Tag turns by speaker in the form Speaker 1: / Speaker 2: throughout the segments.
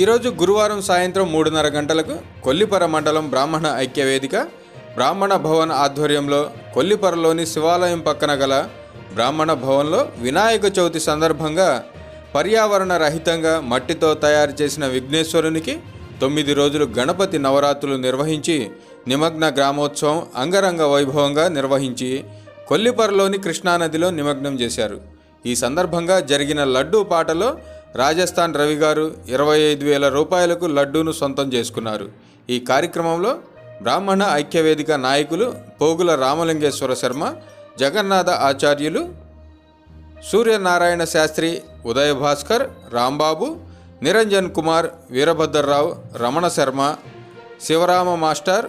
Speaker 1: ఈరోజు గురువారం సాయంత్రం మూడున్నర గంటలకు కొల్లిపర మండలం బ్రాహ్మణ ఐక్యవేదిక బ్రాహ్మణ భవన్ ఆధ్వర్యంలో కొల్లిపరలోని శివాలయం పక్కన గల బ్రాహ్మణ భవన్లో వినాయక చవితి సందర్భంగా పర్యావరణ రహితంగా మట్టితో తయారు చేసిన విఘ్నేశ్వరునికి తొమ్మిది రోజులు గణపతి నవరాత్రులు నిర్వహించి నిమగ్న గ్రామోత్సవం అంగరంగ వైభవంగా నిర్వహించి కొల్లిపరలోని కృష్ణానదిలో నిమగ్నం చేశారు. ఈ సందర్భంగా జరిగిన లడ్డూ పాటలో రాజస్థాన్ రవి గారు ఇరవై ఐదు వేల రూపాయలకు లడ్డూను సొంతం చేసుకున్నారు. ఈ కార్యక్రమంలో బ్రాహ్మణ ఐక్యవేదిక నాయకులు పోగుల రామలింగేశ్వర శర్మ జగన్నాథ ఆచార్యులు సూర్యనారాయణ శాస్త్రి ఉదయ భాస్కర్ రాంబాబు నిరంజన్ కుమార్ వీరభద్రరావు రమణ శర్మ శివరామ మాస్టర్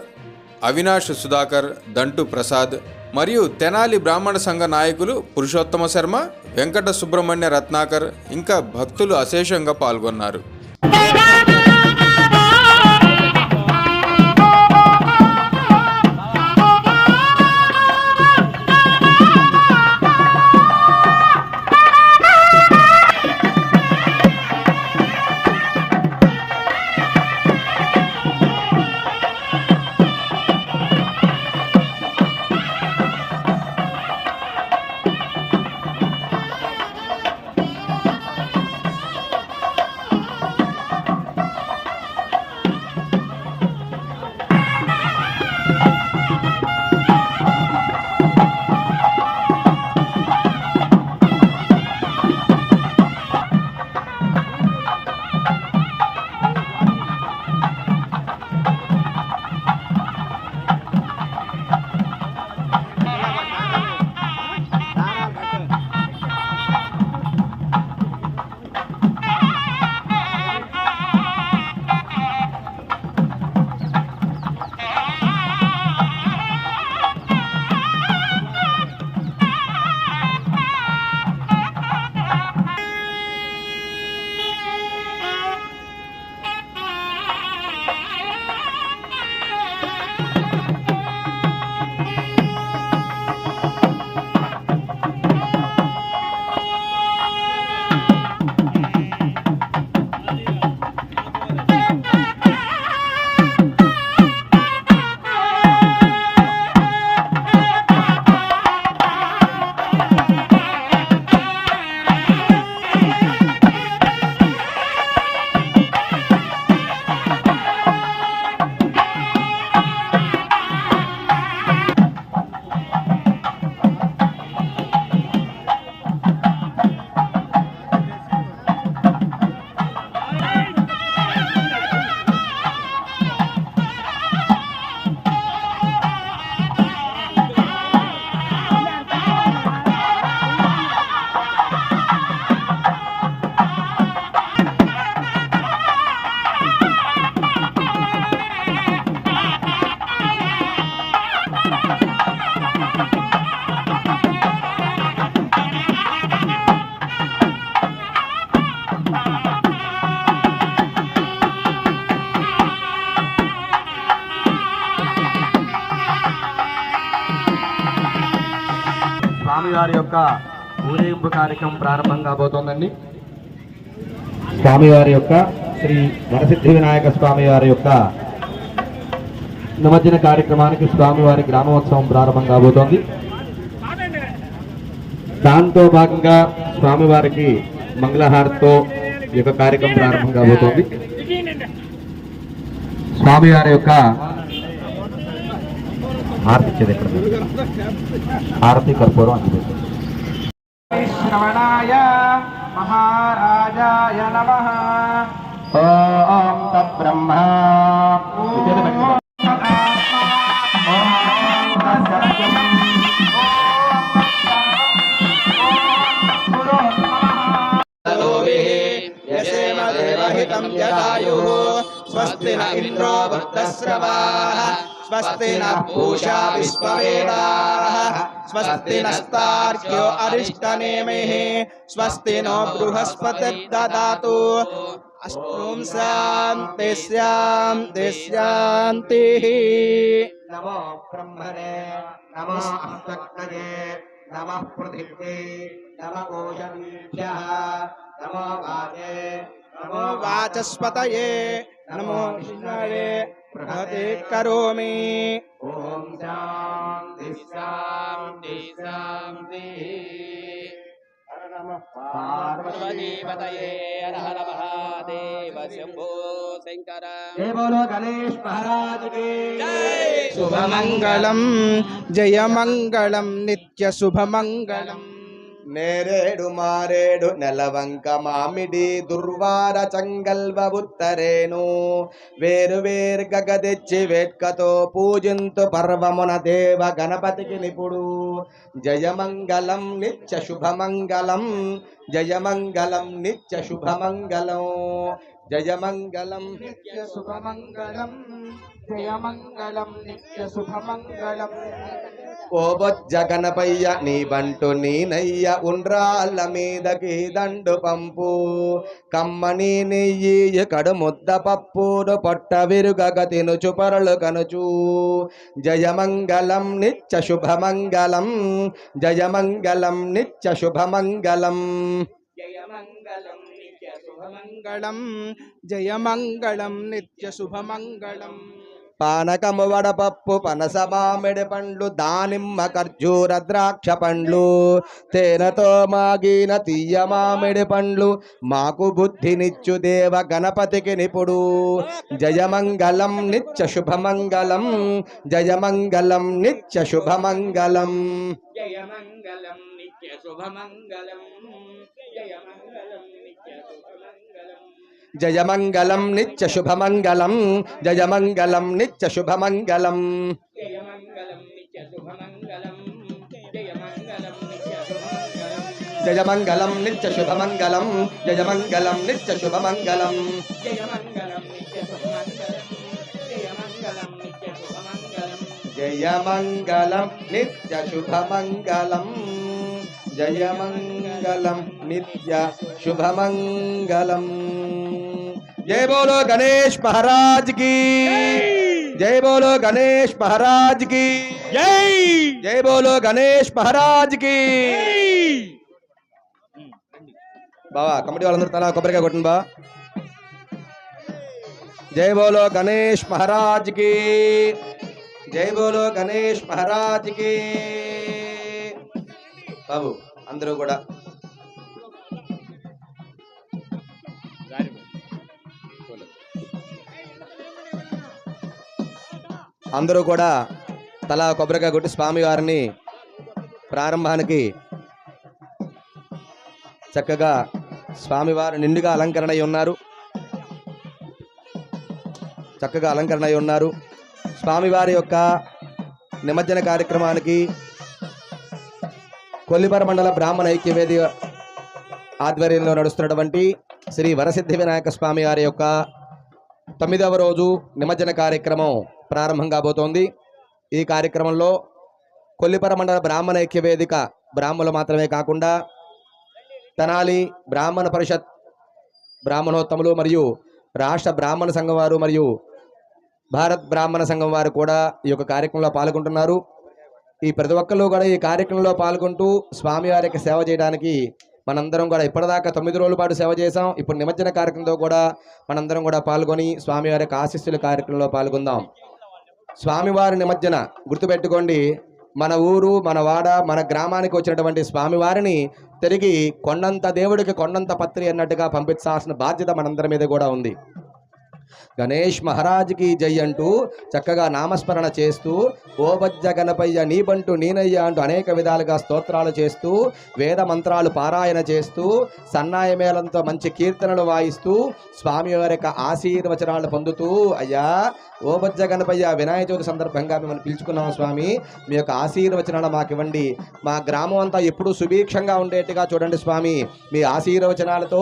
Speaker 1: అవినాష్ సుధాకర్ దంటు ప్రసాద్ మరియు తెనాలి బ్రాహ్మణ సంఘ నాయకులు పురుషోత్తమ శర్మ వెంకట సుబ్రహ్మణ్య రత్నాకర్ ఇంకా భక్తులు అశేషంగా పాల్గొన్నారు.
Speaker 2: యొక్క ఊరేగింపు కార్యక్రమం ప్రారంభం కాబోతోందండి. స్వామివారి యొక్క శ్రీ వరసిద్ధి వినాయక స్వామి వారి యొక్క నిమజ్జన కార్యక్రమానికి స్వామివారి గ్రామోత్సవం ప్రారంభం కాబోతోంది. దాంతో భాగంగా స్వామివారికి మంగళహారతితో ఈ యొక్క కార్యక్రమం ప్రారంభం కాబోతోంది. స్వామివారి యొక్క హారతి ఇచ్చేది ఎక్కడ? హారతి కర్పూరం అంటే श्रवणाय महाराजाय
Speaker 3: नमः ॐ तब्रह्मा स्वस्ति न इन्द्रो भक्तस्रवाः स्वस्ति न पूषा विश्ववेदाः स्वस्ति नस्तार्क्यो अरिष्टनेमिः स्वस्ति नो बृहस्पति बृहस्पतिर्ददातु। अस्तुं शान्ति
Speaker 2: शान्ति शान्तिः। नमो ब्रह्मणे नमो अस्तक्तये नमः पृथिव्यै नम ओषधीभ्यः नमो वाचे नमो वाचस्पतये नमो विष्णवे
Speaker 3: प्रतिकरोमि ॐ शान्ति शान्ति
Speaker 4: शान्ति पार्वतीपतये हर महादेव शम्भो शङ्कर
Speaker 3: जय बोलो गणेश महाराज के
Speaker 2: जय शुभमङ्गलं जयमङ्गलं नित्यशुभमङ्गलम् నేరేడు మారేడు నెలవంక మామిడి దుర్వార చంగల్వ ఉత్తరేను. వేరు వేరు గగదెచ్చి వేట్కతో పూజింతు పర్వమున దేవ గణపతికి నిపుడు. జయమంగళం నిత్య శుభమంగళం జయమంగళం నిత్య శుభమంగళం జయమంగళం నిత్య శుభమంగళం జయమంగళం నిత్య శుభమంగళం. ఓ బొజ్జ గణపయ్య నీ బంటు నీనయ్య ఉండ్రాళ్ళ మీదకి దండు పంపు. కమ్మని నెయ్యి కడు ముద్ద పప్పును పొట్ట విరుగగ తినుచు పరలు కనుచు. జయమంగళం నిత్య శుభమంగళం జయమంగళం నిత్య శుభమంగళం. జయమంగళం నిత్య శుభమంగళం జయమంగళం నిత్య శుభమంగళం. పానకము వడపప్పు పనస మామిడి పండ్లు దానిమ్మ ఖర్జూర ద్రాక్ష పండ్లు తేనెతో మాగిన తీయ మామిడి పండ్లు మాకు బుద్ధినిచ్చు దేవ గణపతికి నిపుడు. జయమంగళం నిత్య శుభమంగళం జయమంగళం నిత్య శుభమంగళం.
Speaker 4: జయమంగళం నిత్య శుభమంగళం జయమంగళం నిత్య శుభమంగళం.
Speaker 2: जय जयमङ्गलं नित्य शुभ नित्यशुभमङ्गलम् जय
Speaker 4: नित्यशुभमङ्गलं नित्य शुभ जयमङ्गलं जय जयमङ्गलं
Speaker 2: नित्य शुभ मंगल जय मंगल नित्य
Speaker 4: शुभ मंगल जय मंगल नित्य शुभ
Speaker 2: मंगल जय मंगल नित्य शुभ शुभमङ्गलम् జయ బోలో గణేష్ మహారాజ్కి. జయ బోలో గణేష్ మహారాజ్కి. జై! జయ బోలో గణేష్ మహారాజ్కి. బావా కమిటీ వాళ్ళందరూ తలా కొబ్బరికాయ కొట్టండి బా. జై బోలో గణేష్ మహారాజ్కి. జై బోలో గణేష్ మహారాజ్కి. బాబు అందరూ కూడా అందరూ కూడా తలా కొబ్బరికాయ కొట్టి స్వామివారిని ప్రారంభానికి చక్కగా స్వామివారు నిండుగా అలంకరణ అయి ఉన్నారు. చక్కగా అలంకరణ అయి ఉన్నారు స్వామివారి యొక్క నిమజ్జన కార్యక్రమానికి కొల్లిపర మండల బ్రాహ్మణ ఐక్యవేది ఆధ్వర్యంలో నడుస్తున్నటువంటి శ్రీ వరసిద్ధి వినాయక స్వామి వారి యొక్క తొమ్మిదవ రోజు నిమజ్జన కార్యక్రమం ప్రారంభం కాబోతోంది. ఈ కార్యక్రమంలో కొల్లిపర మండల బ్రాహ్మణ ఐక్య వేదిక బ్రాహ్మణులు మాత్రమే కాకుండా తెనాలి బ్రాహ్మణ పరిషత్ బ్రాహ్మణోత్తములు మరియు రాష్ట్ర బ్రాహ్మణ సంఘం వారు మరియు భారత్ బ్రాహ్మణ సంఘం వారు కూడా ఈ యొక్క కార్యక్రమంలో పాల్గొంటున్నారు. ఈ ప్రతి ఒక్కళ్ళు కూడా ఈ కార్యక్రమంలో పాల్గొంటూ స్వామివారికి సేవ చేయడానికి మనందరం కూడా ఇప్పటిదాకా తొమ్మిది రోజుల పాటు సేవ చేసాం ఇప్పుడు నిమజ్జన కార్యక్రమంతో కూడా మనందరం కూడా పాల్గొని స్వామివారి యొక్క ఆశీస్సుల కార్యక్రమంలో పాల్గొందాం. స్వామివారి నిమజ్జన గుర్తుపెట్టుకోండి. మన ఊరు మన వాడ మన గ్రామానికి వచ్చినటువంటి స్వామివారిని తిరిగి కొండంత దేవుడికి కొండంత పత్రి అన్నట్టుగా పంపించాల్సిన బాధ్యత మనందరి మీద కూడా ఉంది. గణేష్ మహారాజ్కి జై అంటూ చక్కగా నామస్మరణ చేస్తూ ఓబజ్జ గణపయ్య నీబంటూ నీనయ్య అంటూ అనేక విధాలుగా స్తోత్రాలు చేస్తూ వేద మంత్రాలు పారాయణ చేస్తూ సన్నాయ మేళంతో మంచి కీర్తనలు వాయిస్తూ స్వామి వారి యొక్క ఆశీర్వచనాలు పొందుతూ అయ్యా ఓబజ్జ గణపయ్య వినాయక చవితి సందర్భంగా మిమ్మల్ని పిలుచుకున్నాం స్వామి. మీ యొక్క ఆశీర్వచనాలు మాకు ఇవ్వండి మా గ్రామం అంతా ఎప్పుడూ సుభిక్షంగా ఉండేట్టుగా చూడండి స్వామి. మీ ఆశీర్వచనాలతో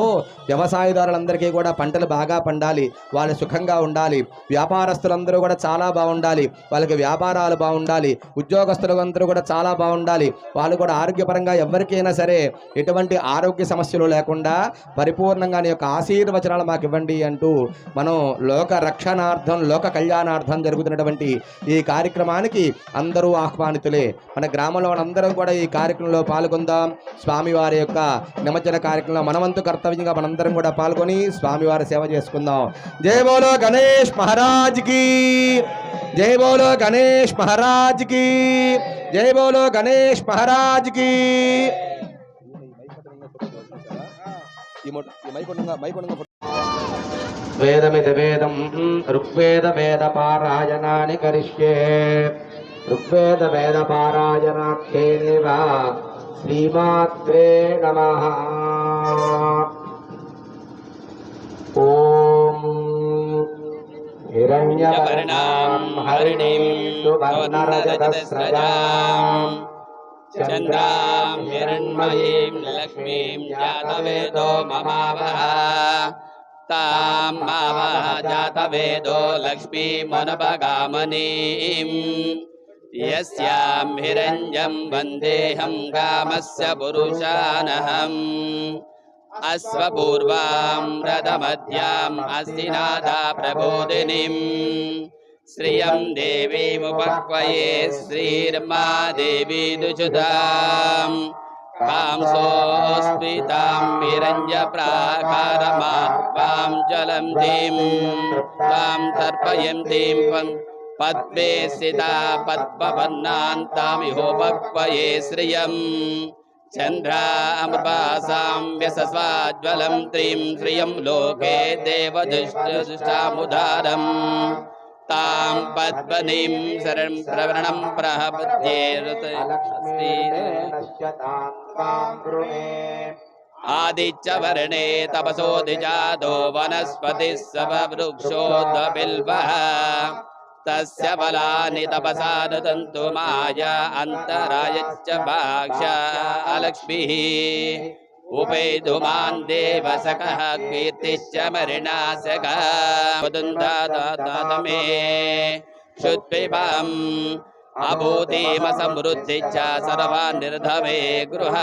Speaker 2: వ్యవసాయదారులందరికీ కూడా పంటలు బాగా పండాలి. వాళ్ళ సుఖంగా ఉండాలి. వ్యాపారస్తులందరూ కూడా చాలా బాగుండాలి. వాళ్ళకి వ్యాపారాలు బాగుండాలి. ఉద్యోగస్తులందరూ కూడా చాలా బాగుండాలి. వాళ్ళు కూడా ఆరోగ్యపరంగా ఎవరికైనా సరే ఎటువంటి ఆరోగ్య సమస్యలు లేకుండా పరిపూర్ణంగా నీ యొక్క ఆశీర్వచనాలు మాకు ఇవ్వండి అంటూ మనం లోక రక్షణార్థం లోక కళ్యాణార్థం జరుగుతున్నటువంటి ఈ కార్యక్రమానికి అందరూ ఆహ్వానితులే. మన గ్రామంలో అందరం కూడా ఈ కార్యక్రమంలో పాల్గొందాం. స్వామివారి యొక్క నిమజ్జన కార్యక్రమంలో మనవంతు కర్తవ్యంగా మనందరం కూడా పాల్గొని స్వామివారి సేవ చేసుకుందాం. జయ బోలో గణేష్ మహారాజ్కి జై బోలో గణేష్ మహారాజ్కి జై బోలో గణేష్ మహారాజ్కి వేదమిది వేదం ఋగ్వేద వేద పారాయణాని కరిష్యే. ఋగ్వేద వేద పారాయణాఖ్యేనేవ శ్రీమాత్రే నమ. హిరణ్యవర్ణాం హరిణీం సువర్ణరజతస్రజాం
Speaker 4: చంద్రాం హిరణ్మయీం లక్ష్మీం జాతవేదో మమావహ తాం మావహ జాతవేదో లక్ష్మీమనపగామనీం యస్యాం హిరణ్యం వందేహం కామస్య పురుషానహం అశ్వపూర్వాం రథమధ్యాం అస్తినాథా ప్రబోధినిం శ్రియం దేవీముపక్వయే శ్రీర్మా దేవీ దుచుతాం కాంసోస్మితాం విరంజ ప్రాకారమాం జలం దీం తాం తర్పయంతీం పం- పద్మే స్థితా పద్మపన్నాంతామిహోపక్వయే శ్రియం చంద్రామృపాసాం వ్యసస్వాజ్వలం త్రీం శ్రియం లోకే దేవదుష్టాముదారం తాం పద్మనీం శరణం ప్రవరణం ఆదిత్యవర్ణే తపసోదిజాతో వనస్పతిः బిల్వ तस्य बलानि तपसा नुदन्तु माया अन्तरायच्च भाक्षा अलक्ष्मीः। उपेधुमान् देवसकः कीर्तिश्च मरिणासकः। अभूतिम समृद्धिश्च सर्वान् गृह।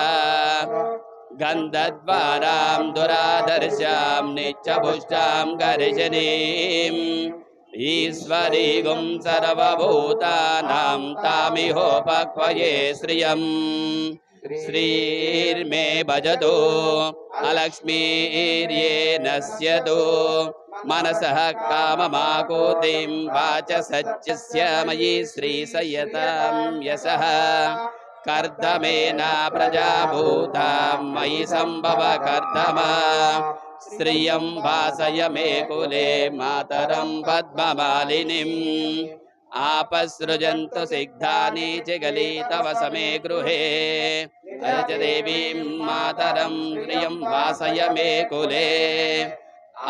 Speaker 4: गन्धद्वारां दुरादर्शां नित्यभुष्टां गर्जनीम्। గర్జనీం ఈశ్వరీగుం సర్వభూతానాం తామిహోపక్వయే శ్రియం శ్రీర్మే భజతో అలక్ష్మీర్యే నశ్యతో మనసः కామమాకోతిం వాచ సత్యస్య మయి శ్రీసయతాం యశः కర్దమేన ప్రజాభూతా మయి సంభవ కర్దమ श्रियं भासय मे कुले मातरं पद्ममालिनीम्। आपसृजन्तु सिग्धानि चिगली तव समे गृहे। अयच देवीं मातरं श्रियं भासय मे कुले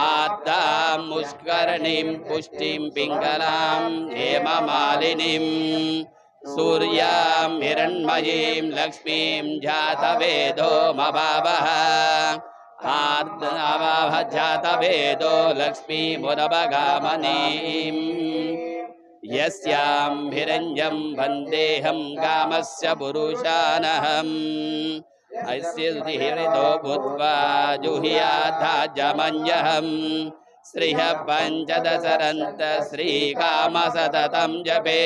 Speaker 4: आद्दां मुष्करणीं पुष्टिं पिङ्गलां हेममालिनीम्। सूर्यां हिरण्मयीं लक्ष्मीं जातवेदो मभावः आर्दवाह जातवेदो लक्ष्मीमुदभगामनीम् यस्यां हिरण्यं वन्देऽहं कामस्य पुरुषानहम्। अस्य हृदो भूत्वा जुह्याधाजमन्यहम् श्रियः पञ्चदशरन्त श्रीकामसततं जपे।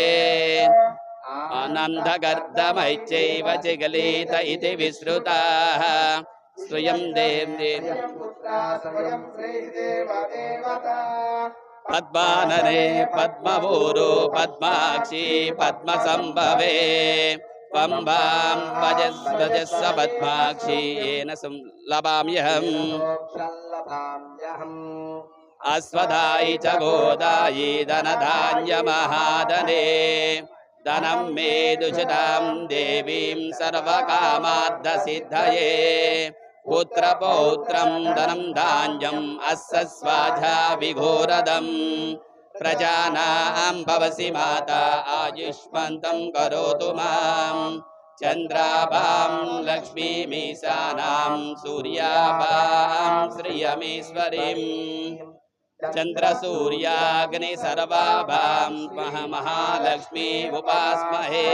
Speaker 4: आनन्दगर्दमैश्चैव चिगलित इति विश्रुताः। स्वयं देव पद्मानने पद्मभूरो पद्माक्षी पद्मसम्भवे पम्बां भजस्वजस्व पद्माक्षी येन लभाम्यहम् अश्वदायि च गोदायि धनधान्यमहादने धनं मे दुषितां देवीं सर्वकामार्थसिद्धये पुत्र पौत्र धनम धान्यम अस्वाझा विघोरदम। प्रजानाम भवसी माता आयुष्मतं करोतु माम् चन्द्राभां श्रियमीश्वरी चंद्र सूर्याग्नि चन्द्रसूर्याग्निसर्वाभां महालक्ष्मी उपास्महे।